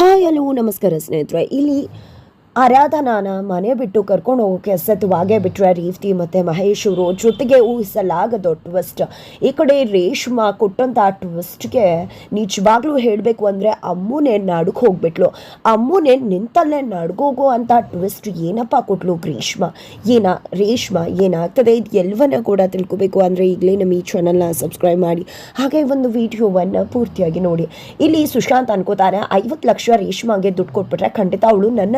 Hi hello ನಮಸ್ಕಾರ ಸ್ನೇಹಿತರೆ. ಇಲ್ಲಿ ಆರಾಧನಾನ ಮನೆ ಬಿಟ್ಟು ಕರ್ಕೊಂಡು ಹೋಗೋಕೆ ಸತ್ವಾಗೇ ಬಿಟ್ರೆ ರೀತಿ ಮತ್ತು ಮಹೇಶ್ ಅವರು ಜೊತೆಗೆ ಊಹಿಸಲಾಗದು ಟ್ವಿಸ್ಟ್ ಈ ಕಡೆ ರೇಷ್ಮಾ ಕೊಟ್ಟಂಥ ಟ್ವಿಸ್ಟ್ಗೆ ನಿಜವಾಗ್ಲೂ ಹೇಳಬೇಕು ಅಂದರೆ ಅಮ್ಮನೇ ನಡುಗೆ ಹೋಗ್ಬಿಟ್ಲು. ಅಮ್ಮನೇ ನಿಂತಲ್ಲೇ ನಡ್ಗೋಗೋ ಅಂತ ಟ್ವಿಸ್ಟ್ ಏನಪ್ಪ ಕೊಟ್ಲು ರೇಷ್ಮಾ ಏನ, ರೇಷ್ಮಾ ಏನಾಗ್ತದೆ? ಇದು ಎಲ್ಲವನ್ನ ಕೂಡ ತಿಳ್ಕೊಬೇಕು ಅಂದರೆ ಈಗಲೇ ನಮ್ಮ ಈ ಚಾನಲ್ನ ಸಬ್ಸ್ಕ್ರೈಬ್ ಮಾಡಿ. ಹಾಗೆ ಒಂದು ವಿಡಿಯೋವನ್ನು ಪೂರ್ತಿಯಾಗಿ ನೋಡಿ. ಇಲ್ಲಿ ಸುಶಾಂತ್ ಅನ್ಕೋತಾನೆ ಐವತ್ತು ಲಕ್ಷ ರೇಷ್ಮಾಗೆ ದುಡ್ಡು ಕೊಟ್ಬಿಟ್ರೆ ಖಂಡಿತ ಅವಳು ನನ್ನ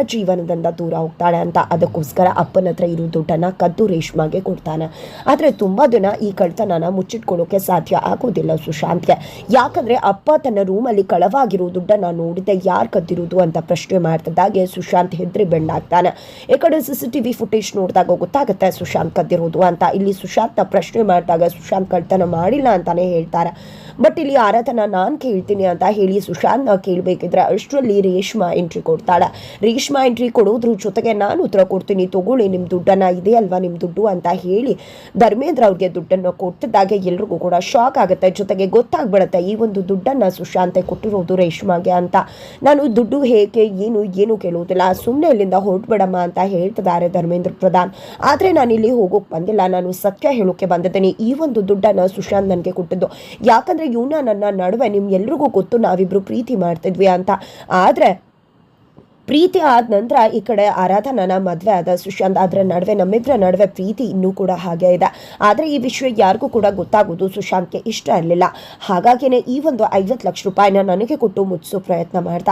ಜೀವನದಿಂದ ದೂರ ಹೋಗ್ತಾಳೆ ಅಂತ ಅದಕ್ಕೋಸ್ಕರ ಅಪ್ಪನ ಹತ್ರ ಇರೋ ದುಡ್ಡನ್ನು ಕದ್ದು ರೇಷ್ಮಾಗೆ ಕೊಡ್ತಾನೆ. ಆದರೆ ತುಂಬ ದಿನ ಈ ಕಳ್ತನನ ಮುಚ್ಚಿಟ್ಕೊಳ್ಳೋಕೆ ಸಾಧ್ಯ ಆಗೋದಿಲ್ಲ ಸುಶಾಂತ್ಗೆ. ಯಾಕಂದರೆ ಅಪ್ಪ ತನ್ನ ರೂಮಲ್ಲಿ ಕಳವಾಗಿರೋ ದುಡ್ಡನ್ನು ನೋಡಿದೆ ಯಾರು ಕದ್ದಿರೋದು ಅಂತ ಪ್ರಶ್ನೆ ಮಾಡ್ತಿದ್ದಾಗೆ ಸುಶಾಂತ್ ಹೆದ್ರಿ ಬೆಂಡಾಗ್ತಾನೆ ಈ ಕಡೆ C C T V footage ನೋಡಿದಾಗ ಗೊತ್ತಾಗುತ್ತೆ ಸುಶಾಂತ್ ಕದ್ದಿರೋದು ಅಂತ. ಇಲ್ಲಿ ಸುಶಾಂತ್ನ ಪ್ರಶ್ನೆ ಮಾಡಿದಾಗ ಸುಶಾಂತ್ ಕಳ್ತನ ಮಾಡಿಲ್ಲ ಅಂತಾನೆ ಹೇಳ್ತಾರೆ. ಬಟ್ ಇಲ್ಲಿ ಆರಾಧನ ನಾನು ಕೇಳ್ತೀನಿ ಅಂತ ಹೇಳಿ ಸುಶಾಂತ್ನ ಕೇಳಬೇಕಿದ್ರೆ ಅಷ್ಟರಲ್ಲಿ ರೇಷ್ಮಾ ಎಂಟ್ರಿ ಕೊಡ್ತಾಳೆ. ರೇಷ್ಮಾ ಎಂಟ್ರಿ ಕೊಡೋದ್ರ ಜೊತೆಗೆ ನಾನು ಉತ್ತರ ಕೊಡ್ತೀನಿ. ತಗೊಳ್ಳಿ ನಿಮ್ಮ ದುಡ್ಡನ್ನು ಇದೆ ಅಲ್ವಾ ನಿಮ್ಮ ದುಡ್ಡು ಅಂತ ಹೇಳಿ ಧರ್ಮೇಂದ್ರ ಅವ್ರಿಗೆ ದುಡ್ಡನ್ನು ಕೊಟ್ಟಿದ್ದಾಗೆ ಎಲ್ರಿಗೂ ಕೂಡ ಶಾಕ್ ಆಗುತ್ತೆ. ಜೊತೆಗೆ ಗೊತ್ತಾಗ್ಬಿಡುತ್ತೆ, ಈ ಒಂದು ದುಡ್ಡನ್ನು ಸುಶಾಂತೆ ಕೊಟ್ಟಿರೋದು ರೇಷ್ಮಾಗೆ ಅಂತ. ನಾನು ದುಡ್ಡು ಹೇಗೆ, ಏನು ಏನು ಕೇಳುವುದಿಲ್ಲ ಸುಮ್ಮನೆ ಇಲ್ಲಿಂದ ಹೊರಟ್ಬಿಡಮ್ಮ ಅಂತ ಹೇಳ್ತಿದ್ದಾರೆ ಧರ್ಮೇಂದ್ರ ಪ್ರಧಾನ್. ಆದರೆ ನಾನು ಇಲ್ಲಿ ಹೋಗೋಕೆ ಬಂದಿಲ್ಲ. ನಾನು ಸತ್ಯ ಹೇಳೋಕೆ ಬಂದಿದ್ದೀನಿ. ಈ ಒಂದು ದುಡ್ಡನ್ನು ಸುಶಾಂತ್ ನನಗೆ ಕೊಟ್ಟಿದ್ದು. ಯಾಕಂದರೆ ಇವನ ನನ್ನ ನಡುವೆ ನಿಮ್ಗೆಲ್ರಿಗೂ ಗೊತ್ತು, ನಾವಿಬ್ರು ಪ್ರೀತಿ ಮಾಡ್ತಿದ್ವಿ ಅಂತ. ಆದರೆ ಪ್ರೀತಿ ಆದ ನಂತರ ಈ ಕಡೆ ಆರಾಧನನ ಮದುವೆ ಆದ ಸುಶಾಂತ್ ಅದರ ನಡುವೆ ನಮ್ಮಿಬ್ಬರ ನಡುವೆ ಪ್ರೀತಿ ಇನ್ನೂ ಕೂಡ ಹಾಗೆ ಇದೆ. ಆದರೆ ಈ ವಿಷಯ ಯಾರಿಗೂ ಕೂಡ ಗೊತ್ತಾಗೋದು ಸುಶಾಂತ್ಗೆ ಇಷ್ಟ ಇರಲಿಲ್ಲ. ಹಾಗಾಗಿನೇ ಈ ಒಂದು ಐವತ್ತು ಲಕ್ಷ ರೂಪಾಯಿನ ನನಗೆ ಕೊಟ್ಟು ಮುಚ್ಚಿಸೋ ಪ್ರಯತ್ನ ಮಾಡ್ದ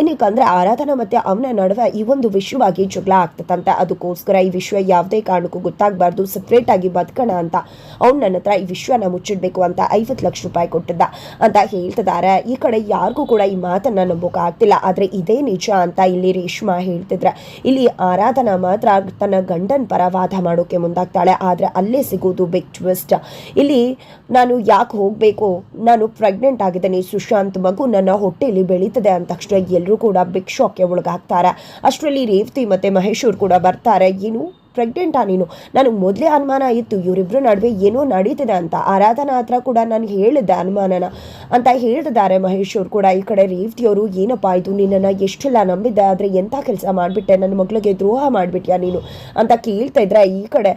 ಏನಕ್ಕಂದ್ರೆ ಆರಾಧನಾ ಮತ್ತು ಅವನ ನಡುವೆ ಈ ಒಂದು ವಿಷಯವಾಗಿ ಜಗಳ ಆಗ್ತದಂತೆ ಅದಕ್ಕೋಸ್ಕರ ಈ ವಿಷಯ ಯಾವುದೇ ಕಾರಣಕ್ಕೂ ಗೊತ್ತಾಗಬಾರ್ದು ಸಪ್ರೇಟ್ ಆಗಿ ಬದುಕೋಣ ಅಂತ ಅವ್ನು ನನ್ನ ಹತ್ರ ಈ ವಿಷಯನ ಮುಚ್ಚಿಡ್ಬೇಕು ಅಂತ ಐವತ್ತು ಲಕ್ಷ ರೂಪಾಯಿ ಕೊಟ್ಟಿದ್ದ ಅಂತ ಹೇಳ್ತಿದ್ದಾರೆ. ಈ ಕಡೆ ಯಾರಿಗೂ ಕೂಡ ಈ ಮಾತನ್ನ ನಂಬೋಕೆ ಆಗ್ತಿಲ್ಲ ಆದರೆ ಇದೇ ನಿಜ ಅಂತ ಇಲ್ಲಿ. ರೇಷ್ಮಾ ಹೇಳ್ತಿದ್ರೆ, ಇಲ್ಲಿ ಆರಾಧನಾ ಮಾತ್ರ ತನ್ನ ಗಂಡನ ಪರ ವಾದ ಮಾಡೋಕೆ ಮುಂದಾಗ್ತಾಳೆ, ಆದರೆ ಅಲ್ಲೇ ಸಿಗೋದು ಬಿಗ್ ಟ್ವಿಸ್ಟ್ ಇಲ್ಲಿ ನಾನು ಯಾಕೆ ಹೋಗಬೇಕು? ನಾನು ಪ್ರೆಗ್ನೆಂಟ್ ಆಗಿದ್ದೇನೆ, ಸುಶಾಂತ್ ಮಗು ನನ್ನ ಹೊಟ್ಟೆಯಲ್ಲಿ ಬೆಳೀತದೆ ಅಂದ ತಕ್ಷಣ ಎಲ್ಲರೂ ಕೂಡ ಬಿಗ್ ಶಾಕ್ಗೆ ಒಳಗಾಗ್ತಾರೆ. ಅಷ್ಟರಲ್ಲಿ ರೇವತಿ ಮತ್ತು ಮಹೇಶ್ವರ್ ಕೂಡ ಬರ್ತಾರೆ. ಏನು ಪ್ರೆಗ್ನೆಂಟಾ ನೀನು? ನನಗೆ ಮೊದಲೇ ಅನುಮಾನ ಇತ್ತು ಇವರಿಬ್ಬರ ನಡುವೆ ಏನೋ ನಡೀತಿದೆ ಅಂತ. ಆರಾಧನಾ ಹತ್ರ ಕೂಡ ನಾನು ಹೇಳಿದ್ದೆ ಅನುಮಾನನ ಅಂತ ಹೇಳ್ತಿದ್ದಾರೆ ಮಹೇಶ್ ಅವರು ಕೂಡ. ಈ ಕಡೆ ರೇವತಿಯವರು ಏನಪ್ಪ ಇದು? ನಿನ್ನನ್ನು ಎಷ್ಟೆಲ್ಲ ನಂಬಿದ್ದೆ, ಆದರೆ ಎಂಥ ಕೆಲಸ ಮಾಡಿಬಿಟ್ಟೆ? ನನ್ನ ಮಗಳಿಗೆ ದ್ರೋಹ ಮಾಡಿಬಿಟ್ಯಾ ನೀನು? ಅಂತ ಕೇಳ್ತಾ ಇದ್ರೆ ಈ ಕಡೆ.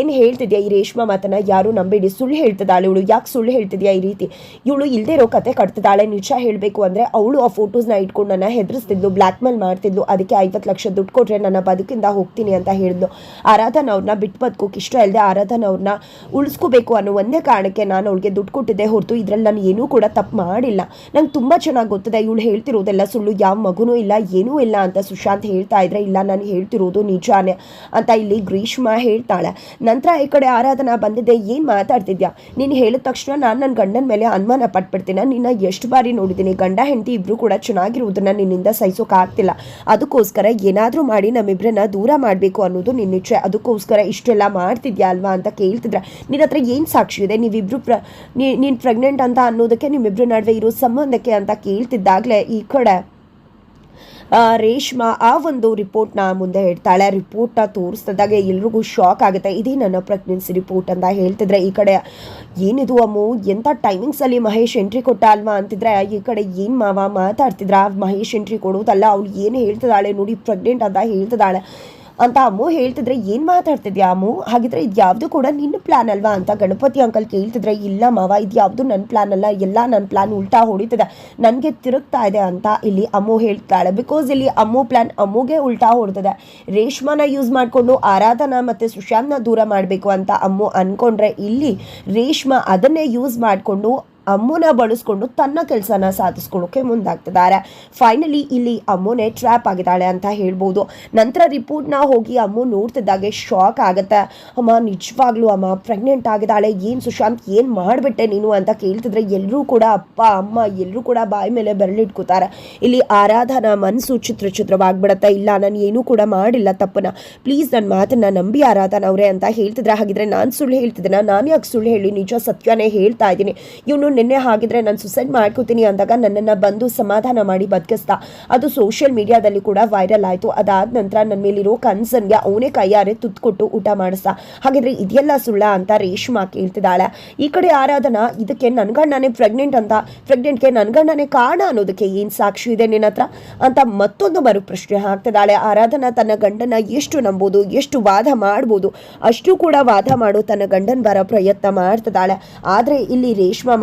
ಏನು ಹೇಳ್ತಿದ್ಯಾ ಈ ರೇಷ್ಮಾ ಮಾತನ್ನ? ಯಾರು ನಂಬಿಡಿ. ಸುಳ್ಳು ಹೇಳ್ತಿದ್ದಾಳೆ ಇವಳು. ಯಾಕೆ ಸುಳ್ಳು ಹೇಳ್ತಿದ್ಯಾ ಈ ರೀತಿ? ಇವಳು ಇಲ್ಲದೆ ಇರೋ ಕತೆ ಕಟ್ತಿದ್ದಾಳೆ. ನಿಜ ಹೇಳಬೇಕು ಅಂದರೆ ಅವಳು ಆ ಫೋಟೋಸ್ನ ಇಟ್ಕೊಂಡು ನನ್ನ ಹೆದರಿಸ್ತಿದ್ಲು ಬ್ಲ್ಯಾಕ್ ಮೇಲ್ ಮಾಡ್ತಿದ್ಲು. ಅದಕ್ಕೆ ಐವತ್ತು ಲಕ್ಷ ದುಡ್ಡು ಕೊಟ್ಟರೆ ನನ್ನ ಬದುಕಿಂದ ಹೋಗ್ತೀನಿ ಅಂತ ಹೇಳಿದ್ಲು. ಆರಾಧನ ಅವ್ರನ್ನ ಬಿಟ್ಟು ಬದುಕೋಕೆ ಇಷ್ಟ ಇಲ್ಲದೆ ಆರಾಧನ ಅವ್ರನ್ನ ಉಳಿಸ್ಕೋಬೇಕು ಅನ್ನೋ ಒಂದೇ ಕಾರಣಕ್ಕೆ ನಾನು ಅವಳಿಗೆ ದುಡ್ಡು ಕೊಟ್ಟಿದ್ದೆ ಹೊರತು ಇದರಲ್ಲಿ ನಾನು ಏನೂ ಕೂಡ ತಪ್ಪು ಮಾಡಿಲ್ಲ. ನಂಗೆ ತುಂಬ ಚೆನ್ನಾಗಿ ಗೊತ್ತಿದೆ, ಇವಳು ಹೇಳ್ತಿರೋದೆಲ್ಲ ಸುಳ್ಳು, ಯಾವ ಮಗುನೂ ಇಲ್ಲ, ಏನೂ ಇಲ್ಲ ಅಂತ ಸುಶಾಂತ್ ಹೇಳ್ತಾ ಇದ್ರೆ, ಇಲ್ಲ, ನಾನು ಹೇಳ್ತಿರೋದು ನಿಜಾನೇ ಅಂತ ಇಲ್ಲಿ ಗ್ರೀಷ್ಮಾ ಹೇಳ್ತಾಳೆ. ನಂತರ ಈ ಕಡೆ ಆರಾಧನಾ ಬಂದಿದ್ದೆ, ಏನು ಮಾತಾಡ್ತಿದ್ಯಾ? ನೀನು ಹೇಳಿದ ತಕ್ಷಣ ನಾನು ನನ್ನ ಗಂಡನ ಮೇಲೆ ಅನುಮಾನ ಪಟ್ಬಿಡ್ತೀನಿ? ನಿನ್ನ ಎಷ್ಟು ಬಾರಿ ನೋಡಿದ್ದೀನಿ ಗಂಡ, ಹೆಂಡತಿ ಇಬ್ಬರು ಕೂಡ ಚೆನ್ನಾಗಿರುವುದನ್ನು ನಿನ್ನಿಂದ ಸಹಿಸೋಕ್ಕಾಗ್ತಿಲ್ಲ ಅದಕ್ಕೋಸ್ಕರ ಏನಾದರೂ ಮಾಡಿ ನಮ್ಮಿಬ್ಬರನ್ನ ದೂರ ಮಾಡಬೇಕು ಅನ್ನೋದು ನಿನ್ನ ಇಚ್ಛೆ ಅದಕ್ಕೋಸ್ಕರ ಇಷ್ಟೆಲ್ಲ ಮಾಡ್ತಿದ್ಯಾ ಅಲ್ವಾ ಅಂತ ಕೇಳ್ತಿದ್ರೆ, ನಿನ್ನ ಹತ್ರ ಏನು ಸಾಕ್ಷಿ ಇದೆ? ನೀವಿಬ್ರು ಪ್ರ ನೀನು ಪ್ರೆಗ್ನೆಂಟ್ ಅಂತ ಅನ್ನೋದಕ್ಕೆ ನಿಮ್ಮಿಬ್ಬರ ನಡುವೆ ಇರೋ ಸಂಬಂಧಕ್ಕೆ ಅಂತ ಕೇಳ್ತಿದ್ದಾಗಲೇ ಈ ಕಡೆ ರೇಷ್ಮಾ ಆ ಒಂದು ರಿಪೋರ್ಟ್ನ ಮುಂದೆ ಇಡ್ತಾಳೆ ರಿಪೋರ್ಟ್ನ ತೋರಿಸ್ತಿದ್ದಾಗ ಎಲ್ರಿಗೂ ಶಾಕ್ ಆಗುತ್ತೆ. ಇದೇ ನನ್ನ ಪ್ರೆಗ್ನೆನ್ಸಿ ರಿಪೋರ್ಟ್ ಅಂತ ಹೇಳ್ತಿದ್ರೆ ಈ ಕಡೆ, ಏನಿದು ಅಮ್ಮು, ಎಂಥ ಟೈಮಿಂಗ್ಸಲ್ಲಿ ಮಹೇಶ್ ಎಂಟ್ರಿ ಕೊಟ್ಟ ಅಲ್ವಾ ಅಂತಿದ್ರೆ, ಈ ಕಡೆ ಏನು ಮಾವ ಮಾತಾಡ್ತಿದ್ರ? ಮಹೇಶ್ ಎಂಟ್ರಿ ಕೊಡೋದಲ್ಲ, ಅವ್ಳು ಏನು ಹೇಳ್ತಿದ್ದಾಳೆ, ನೋಡಿ ಪ್ರೆಗ್ನೆಂಟ್ ಅಂತ ಹೇಳ್ತಿದ್ದಾಳೆ. ಅಂತ ಅಮ್ಮು ಹೇಳ್ತಿದ್ರೆ, ಏನು ಮಾತಾಡ್ತಿದ್ಯಾ ಅಮ್ಮು? ಹಾಗಿದ್ರೆ ಇದು ಯಾವುದು ಕೂಡ ನಿನ್ನ ಪ್ಲಾನ್ ಅಲ್ವಾ? ಅಂತ ಗಣಪತಿ ಅಂಕಲ್ ಕೇಳ್ತಿದ್ರೆ, ಇಲ್ಲ ಮಾವ, ಇದು ಯಾವುದು ನನ್ನ ಪ್ಲಾನ್ ಅಲ್ಲ. ಎಲ್ಲ ನನ್ನ ಪ್ಲಾನ್ ಉಲ್ಟಾ ಹೊಡಿತಿದೆ. ನನಗೆ ತಿರುಗ್ತಾ ಇದೆ ಅಂತ ಇಲ್ಲಿ ಅಮ್ಮು ಹೇಳ್ತಾಳೆ. ಬಿಕಾಸ್ ಇಲ್ಲಿ ಅಮ್ಮು ಪ್ಲಾನ್ ಅಮ್ಮುಗೆ ಉಲ್ಟಾ ಹೊಡ್ತದೆ. ರೇಷ್ಮನ ಯೂಸ್ ಮಾಡಿಕೊಂಡು ಆರಾಧನಾ ಮತ್ತು ಸುಶಾಂತ್ನ ದೂರ ಮಾಡಬೇಕು ಅಂತ ಅಮ್ಮು ಅಂದ್ಕೊಂಡ್ರೆ ಇಲ್ಲಿ ರೇಷ್ಮಾ ಅದನ್ನೇ ಯೂಸ್ ಮಾಡಿಕೊಂಡು ಅಮ್ಮನ ಬಳಸ್ಕೊಂಡು ತನ್ನ ಕೆಲಸನ ಸಾಧಿಸ್ಕೊಳ್ಳೋಕೆ ಮುಂದಾಗ್ತಿದ್ದಾರೆ. ಫೈನಲಿ ಇಲ್ಲಿ ಅಮ್ಮನೇ ಟ್ರ್ಯಾಪ್ ಆಗಿದ್ದಾಳೆ ಅಂತ ಹೇಳ್ಬೋದು. ನಂತರ ರಿಪೋರ್ಟ್ನ ಹೋಗಿ ಅಮ್ಮು ನೋಡ್ತಿದ್ದಾಗೆ ಶಾಕ್ ಆಗುತ್ತೆ. ಅಮ್ಮ, ನಿಜವಾಗ್ಲೂ ಅಮ್ಮ ಪ್ರೆಗ್ನೆಂಟ್ ಆಗಿದ್ದಾಳೆ. ಏನು ಸುಶಾಂತ್, ಏನು ಮಾಡಿಬಿಟ್ಟೆ ನೀನು ಅಂತ ಕೇಳ್ತಿದ್ರೆ ಎಲ್ಲರೂ ಕೂಡ ಅಪ್ಪ, ಅಮ್ಮ ಎಲ್ಲರೂ ಕೂಡ ಬಾಯಿ ಮೇಲೆ ಬೆರಳಿಟ್ಕೋತಾರೆ. ಇಲ್ಲಿ ಆರಾಧನಾ ಮನಸ್ಸು ಚಿತ್ರ ಚಿತ್ರವಾಗ್ಬಿಡತ್ತೆ. ಇಲ್ಲ, ನಾನು ಏನೂ ಕೂಡ ಮಾಡಿಲ್ಲ ತಪ್ಪನ ಪ್ಲೀಸ್ ನನ್ನ ಮಾತನ್ನ ನಂಬಿ ಆರಾಧನ ಅವರೇ ಅಂತ ಹೇಳ್ತಿದ್ರೆ, ಹಾಗಿದ್ರೆ ನಾನು ಸುಳ್ಳು ಹೇಳ್ತಿದ್ದೆ ನಾನು ಯಾಕೆ ಸುಳ್ಳು ಹೇಳಿ? ನಿಜ ಸತ್ಯನೇ ಹೇಳ್ತಾ ಇದ್ದೀನಿ. ಇವನು ನಿನ್ನೆ ಹಾಗಿದ್ರೆ ನಾನು ಸುಸೈಡ್ ಮಾಡ್ಕೋತೀನಿ ಅಂದಾಗ ನನ್ನನ್ನು ಬಂದು ಸಮಾಧಾನ ಮಾಡಿ ಬದುಕಿಸ್ತಾ. ಅದು ಸೋಷಿಯಲ್ ಮೀಡಿಯಾದಲ್ಲಿ ಕೂಡ ವೈರಲ್ ಆಯಿತು. ಅದಾದ ನಂತರ ನನ್ನ ಮೇಲಿರೋ ಕನ್ಸನ್ಗೆ ಅವನೇ ಕೈಯಾರೆ ತುತ್ತು ಕೊಟ್ಟು ಊಟ ಮಾಡಿಸ್ತಾ. ಹಾಗಿದ್ರೆ ಇದೆಲ್ಲ ಸುಳ್ಳ ಅಂತ ರೇಷ್ಮಾ ಕೇಳ್ತಿದ್ದಾಳೆ. ಈ ಕಡೆ ಆರಾಧನಾ, ಇದಕ್ಕೆ ನನ್ನ ಗಂಡನೇ ಪ್ರೆಗ್ನೆಂಟ್ ಅಂತ. ಪ್ರೆಗ್ನೆಂಟ್ಗೆ ನನ್ನ ಗಂಡನೇ ಕಾರಣ ಅನ್ನೋದಕ್ಕೆ ಏನು ಸಾಕ್ಷಿ ಇದೆ ನಿನ್ನ ಹತ್ರ? ಅಂತ ಮತ್ತೊಂದು ಮರು ಪ್ರಶ್ನೆ ಹಾಕ್ತಿದ್ದಾಳೆ. ಆರಾಧನಾ ತನ್ನ ಗಂಡನ ಎಷ್ಟು ನಂಬೋದು, ಎಷ್ಟು ವಾದ ಮಾಡ್ಬೋದು, ಅಷ್ಟು ಕೂಡ ವಾದ ಮಾಡು ತನ್ನ ಗಂಡನ ಬರೋ ಪ್ರಯತ್ನ ಮಾಡ್ತಿದ್ದಾಳೆ. ಆದರೆ ಇಲ್ಲಿ ರೇಷ್ಮಾ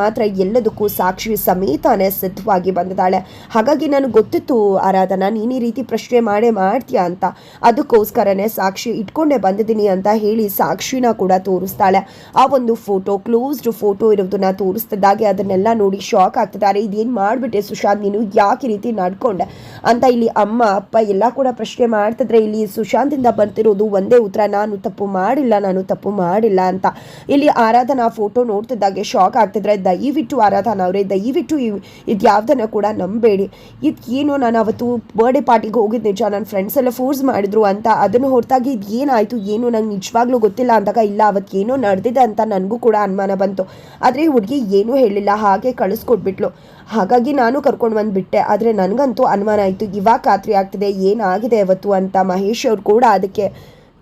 ಎಲ್ಲದಕ್ಕೂ ಸಾಕ್ಷಿ ಸಮೇತಾನೇ ಸಿದ್ಧವಾಗಿ ಬಂದಿದ್ದಾಳೆ. ಹಾಗಾಗಿ ನನಗೆ ಗೊತ್ತಿತ್ತು ಆರಾಧನಾ, ನೀನು ಈ ರೀತಿ ಪ್ರಶ್ನೆ ಮಾಡೇ ಮಾಡ್ತೀಯ ಅಂತ. ಅದಕ್ಕೋಸ್ಕರನೇ ಸಾಕ್ಷಿ ಇಟ್ಕೊಂಡೇ ಬಂದಿದ್ದೀನಿ ಅಂತ ಹೇಳಿ ಸಾಕ್ಷಿನ ಕೂಡ ತೋರಿಸ್ತಾಳೆ. ಆ ಒಂದು ಫೋಟೋ, ಕ್ಲೋಸ್ಡ್ ಫೋಟೋ ಇರೋದನ್ನ ತೋರಿಸ್ತಿದ್ದಾಗೆ ಅದನ್ನೆಲ್ಲ ನೋಡಿ ಶಾಕ್ ಆಗ್ತಿದ್ದಾರೆ. ಇದೇನು ಮಾಡಿಬಿಟ್ಟೆ ಸುಶಾಂತ್, ನೀನು ಯಾಕೆ ರೀತಿ ನಡ್ಕೊಂಡೆ? ಅಂತ ಇಲ್ಲಿ ಅಮ್ಮ, ಅಪ್ಪ ಎಲ್ಲ ಕೂಡ ಪ್ರಶ್ನೆ ಮಾಡ್ತಿದ್ರೆ ಇಲ್ಲಿ ಸುಶಾಂತಿಂದ ಬರ್ತಿರೋದು ಒಂದೇ ಉತ್ತರ, ನಾನು ತಪ್ಪು ಮಾಡಿಲ್ಲ, ನಾನು ತಪ್ಪು ಮಾಡಿಲ್ಲ ಅಂತ. ಇಲ್ಲಿ ಆರಾಧನಾ ಫೋಟೋ ನೋಡ್ತಿದ್ದಾಗೆ ಶಾಕ್ ಆಗ್ತಿದ್ರೆ ದಯವಿಟ್ಟು ಆರಾಧನ ಅವರೇ, ದಯವಿಟ್ಟು ಇದು ಇದ್ಯಾವ್ದನ್ನ ಕೂಡ ನಂಬೇಡಿ. ಇದು ಏನು ನಾನು ಅವತ್ತು ಬರ್ಡೇ ಪಾರ್ಟಿಗೆ ಹೋಗಿದ್ದು ನಿಜ ನನ್ನ ಫ್ರೆಂಡ್ಸ್ ಎಲ್ಲ ಫೋರ್ಸ್ ಮಾಡಿದ್ರು ಅಂತ, ಅದನ್ನು ಹೊರತಾಗಿ ಇದು ಏನಾಯಿತು, ಏನು ನಂಗೆ ನಿಜವಾಗ್ಲೂ ಗೊತ್ತಿಲ್ಲ ಅಂದಾಗ, ಇಲ್ಲ ಅವತ್ತು ಏನೋ ನಡೆದಿದೆ ಅಂತ ನನಗೂ ಕೂಡ ಅನುಮಾನ ಬಂತು. ಆದರೆ ಹುಡುಗಿ ಏನೂ ಹೇಳಿಲ್ಲ, ಹಾಗೆ ಕಳಿಸ್ಕೊಟ್ಬಿಟ್ಲು. ಹಾಗಾಗಿ ನಾನು ಕರ್ಕೊಂಡು ಬಂದುಬಿಟ್ಟೆ, ಆದರೆ ನನಗಂತೂ ಅನುಮಾನ ಆಯಿತು, ಇವಾಗ ಖಾತ್ರಿ ಆಗ್ತಿದೆ, ಏನಾಗಿದೆ ಅವತ್ತು ಅಂತ ಮಹೇಶ್ ಅವ್ರು ಕೂಡ ಅದಕ್ಕೆ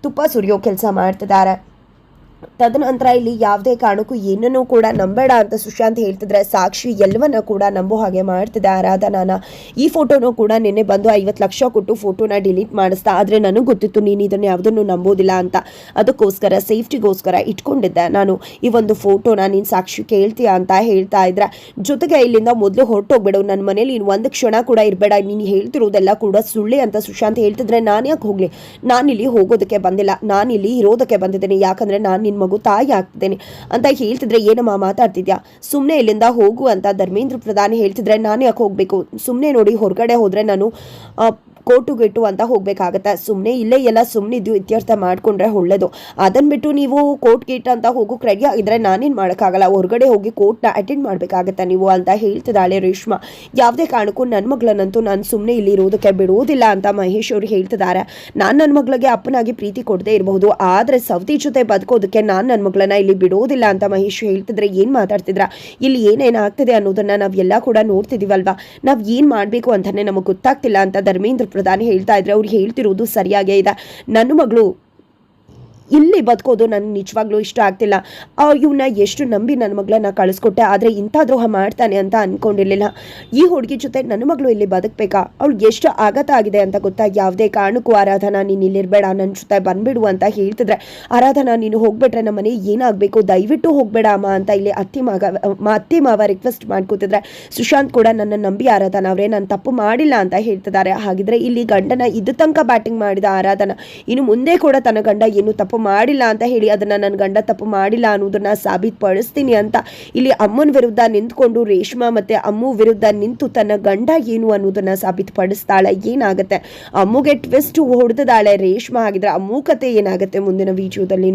ತುಪ್ಪ ಸುರಿಯೋ ಕೆಲಸ ಮಾಡ್ತಿದ್ದಾರೆ ತದನಂತರ ಇಲ್ಲಿ ಯಾವುದೇ ಕಾರಣಕ್ಕೂ ಏನನ್ನೂ ಕೂಡ ನಂಬೇಡ ಅಂತ ಸುಶಾಂತ್ ಹೇಳ್ತಿದ್ರೆ ಸಾಕ್ಷಿ ಎಲ್ಲವನ್ನ ಕೂಡ ನಂಬೋ ಹಾಗೆ ಮಾಡ್ತಿದ್ದೆ ಆರಾಧನಾನ. ಈ ಫೋಟೋನು ಕೂಡ ನಿನ್ನೆ ಬಂದು ಐವತ್ತು ಲಕ್ಷ ಕೊಟ್ಟು ಫೋಟೋನ ಡಿಲೀಟ್ ಮಾಡಿಸ್ತಾ, ಆದರೆ ನನಗೆ ಗೊತ್ತಿತ್ತು ನೀನು ಇದನ್ನು ಯಾವುದನ್ನು ನಂಬೋದಿಲ್ಲ ಅಂತ. ಅದಕ್ಕೋಸ್ಕರ, ಸೇಫ್ಟಿಗೋಸ್ಕರ ಇಟ್ಕೊಂಡಿದ್ದೆ ನಾನು ಈ ಒಂದು ಫೋಟೋನ. ನೀನು ಸಾಕ್ಷಿ ಕೇಳ್ತೀಯ ಅಂತ ಹೇಳ್ತಾ ಇದ್ರೆ, ಜೊತೆಗೆ ಇಲ್ಲಿಂದ ಮೊದಲು ಹೊರಟೋಗ್ಬೇಡು ನನ್ನ ಮನೇಲಿ ನೀನು ಒಂದು ಕ್ಷಣ ಕೂಡ ಇರಬೇಡ, ನೀನು ಹೇಳ್ತಿರೋದೆಲ್ಲ ಕೂಡ ಸುಳ್ಳೆ ಅಂತ ಸುಶಾಂತ್ ಹೇಳ್ತಿದ್ರೆ ನಾನು ಯಾಕೆ ಹೋಗಲಿ? ನಾನಿಲ್ಲಿ ಹೋಗೋದಕ್ಕೆ ಬಂದಿಲ್ಲ ನಾನಿಲ್ಲಿ ಇರೋದಕ್ಕೆ ಬಂದಿದ್ದೇನೆ, ಯಾಕಂದರೆ ನಾನು ನಿನ್ನ ಮಗು ತಾಯಿ ಆಗ್ತಿದ್ದೇನೆ ಅಂತ ಹೇಳ್ತಿದ್ರೆ ಏನಮ್ಮ ಮಾತಾಡ್ತಿದ್ಯಾ? ಸುಮ್ಮನೆ ಇಲ್ಲಿಂದ ಹೋಗು ಅಂತ ಧರ್ಮೇಂದ್ರ ಪ್ರಧಾನ್ ಹೇಳ್ತಿದ್ರೆ ನಾನು ಯಾಕೆ ಹೋಗಬೇಕು? ಸುಮ್ಮನೆ ನೋಡಿ ಹೊರಗಡೆ ಹೋದರೆ ನಾನು ಆ, ಕೋರ್ಟು ಗಿಟ್ಟು ಅಂತ ಹೋಗಬೇಕಾಗತ್ತೆ. ಸುಮ್ಮನೆ ಇಲ್ಲೇ ಎಲ್ಲ ಸುಮ್ಮನೆ ಇತ್ಯರ್ಥ ಮಾಡಿಕೊಂಡ್ರೆ ಒಳ್ಳೇದು. ಅದನ್ನು ಬಿಟ್ಟು ನೀವು ಕೋರ್ಟ್ ಗೇಟ್ ಅಂತ ಹೋಗು ರೆಡಿ ಆಗಿದ್ರೆ ನಾನೇನು ಮಾಡೋಕ್ಕಾಗಲ್ಲ. ಹೊರಗಡೆ ಹೋಗಿ ಕೋರ್ಟ್ನ ಅಟೆಂಡ್ ಮಾಡಬೇಕಾಗತ್ತೆ ನೀವು ಅಂತ ಹೇಳ್ತಿದ್ದಾಳೆ ರೇಷ್ಮಾ. ಯಾವುದೇ ಕಾರಣಕ್ಕೂ ನನ್ನ ಮಗಳನ್ನಂತೂ ನಾನು ಸುಮ್ಮನೆ ಇಲ್ಲಿ ಇರೋದಕ್ಕೆ ಬಿಡುವುದಿಲ್ಲ ಅಂತ ಮಹೇಶ್ ಅವರು ಹೇಳ್ತಿದ್ದಾರೆ. ನಾನು ನನ್ನ ಮಗಳಿಗೆ ಅಪ್ಪನಾಗಿ ಪ್ರೀತಿ ಕೊಡದೇ ಇರಬಹುದು. ಆದರೆ ಸವತಿ ಜೊತೆ ಬದುಕೋದಕ್ಕೆ ನಾನು ನನ್ನ ಮಗಳನ್ನ ಇಲ್ಲಿ ಬಿಡೋದಿಲ್ಲ ಅಂತ ಮಹೇಶ್ ಹೇಳ್ತಿದ್ರೆ ಏನು ಮಾತಾಡ್ತಿದ್ರ? ಇಲ್ಲಿ ಏನೇನು ಆಗ್ತಿದೆ ಅನ್ನೋದನ್ನ ನಾವು ಎಲ್ಲ ಕೂಡ ನೋಡ್ತಿದೀವಲ್ವಾ? ನಾವು ಏನು ಮಾಡಬೇಕು ಅಂತಾನೆ ನಮಗೆ ಗೊತ್ತಾಗ್ತಿಲ್ಲ ಅಂತ ಧರ್ಮೇಂದ್ರ ಪ್ರಧಾನಿ ಹೇಳ್ತಾ ಇದ್ರೆ ಅವ್ರು ಹೇಳ್ತಿರೋದು ಸರಿಯಾಗೇ ಇದೆ. ನನ್ನ ಮಗಳು ಇಲ್ಲಿ ಬದುಕೋದು ನನಗೆ ನಿಜವಾಗ್ಲೂ ಇಷ್ಟ ಆಗ್ತಿಲ್ಲ. ಇವನ್ನ ಎಷ್ಟು ನಂಬಿ ನನ್ನ ಮಗಳನ್ನ ಕಳಿಸ್ಕೊಟ್ಟೆ, ಆದರೆ ಇಂಥ ದ್ರೋಹ ಮಾಡ್ತಾನೆ ಅಂತ ಅಂದ್ಕೊಂಡಿರಲಿಲ್ಲ ಈ ಹುಡುಗಿ ಜೊತೆ ನನ್ನ ಮಗಳು ಇಲ್ಲಿ ಬದುಕಬೇಕಾ? ಅವಳು ಎಷ್ಟು ಆಘಾತ ಆಗಿದೆ ಅಂತ ಗೊತ್ತಾ? ಯಾವುದೇ ಕಾರಣಕ್ಕೂ ಆರಾಧನಾ, ನೀನು ಇಲ್ಲಿರಬೇಡ ನನ್ನ ಜೊತೆ ಬಂದ್ಬಿಡು ಅಂತ ಹೇಳ್ತಿದ್ರೆ, ಆರಾಧನಾ, ನೀನು ಹೋಗ್ಬಿಟ್ರೆ ನಮ್ಮ ಮನೆ ಏನಾಗಬೇಕು? ದಯವಿಟ್ಟು ಹೋಗಬೇಡ ಅಮ್ಮ, ಅಂತ ಇಲ್ಲಿ ಅತ್ತಿ ಮಗ ಅತ್ತೆ ಮಾವ ರಿಕ್ವೆಸ್ಟ್ ಮಾಡ್ಕೋತಿದ್ರೆ, ಸುಶಾಂತ್ ಕೂಡ ನನ್ನ ನಂಬಿ ಆರಾಧನಾ ಅವರೇ, ನಾನು ತಪ್ಪು ಮಾಡಿಲ್ಲ ಅಂತ ಹೇಳ್ತಿದ್ದಾರೆ. ಹಾಗಿದ್ರೆ ಇಲ್ಲಿ ಗಂಡನ ಇದು ತನಕ ಬ್ಯಾಟಿಂಗ್ ಮಾಡಿದ ಆರಾಧನಾ, ಇನ್ನು ಮುಂದೆ ಕೂಡ ತನ್ನ ಗಂಡ ಏನು ತಪ್ಪು ಮಾಡಿಲ್ಲ ಅಂತ ಹೇಳಿ ಅದನ್ನ ನನ್ನ ಗಂಡ ತಪ್ಪು ಮಾಡಿಲ್ಲ ಅನ್ನೋದನ್ನ ಸಾಬೀತುಪಡಿಸ್ತೀನಿ ಅಂತ ಇಲ್ಲಿ ಅಮ್ಮನ ವಿರುದ್ಧ ನಿಂತ್ಕೊಂಡು ರೇಷ್ಮಾ ಮತ್ತೆ ಅಮ್ಮು ವಿರುದ್ಧ ನಿಂತು ತನ್ನ ಗಂಡ ಏನು ಅನ್ನೋದನ್ನ ಸಾಬೀತುಪಡಿಸ್ತಾಳೆ, ಏನಾಗುತ್ತೆ? ಅಮ್ಮುಗೆ ಟ್ವಿಸ್ಟ್ ಹೊಡೆದಾಳೆ ರೇಷ್ಮಾ ಆಗಿದ್ರೆ ಅಮ್ಮು ಕತೆ ಏನಾಗುತ್ತೆ ಮುಂದಿನ ವಿಡಿಯೋದಲ್ಲಿ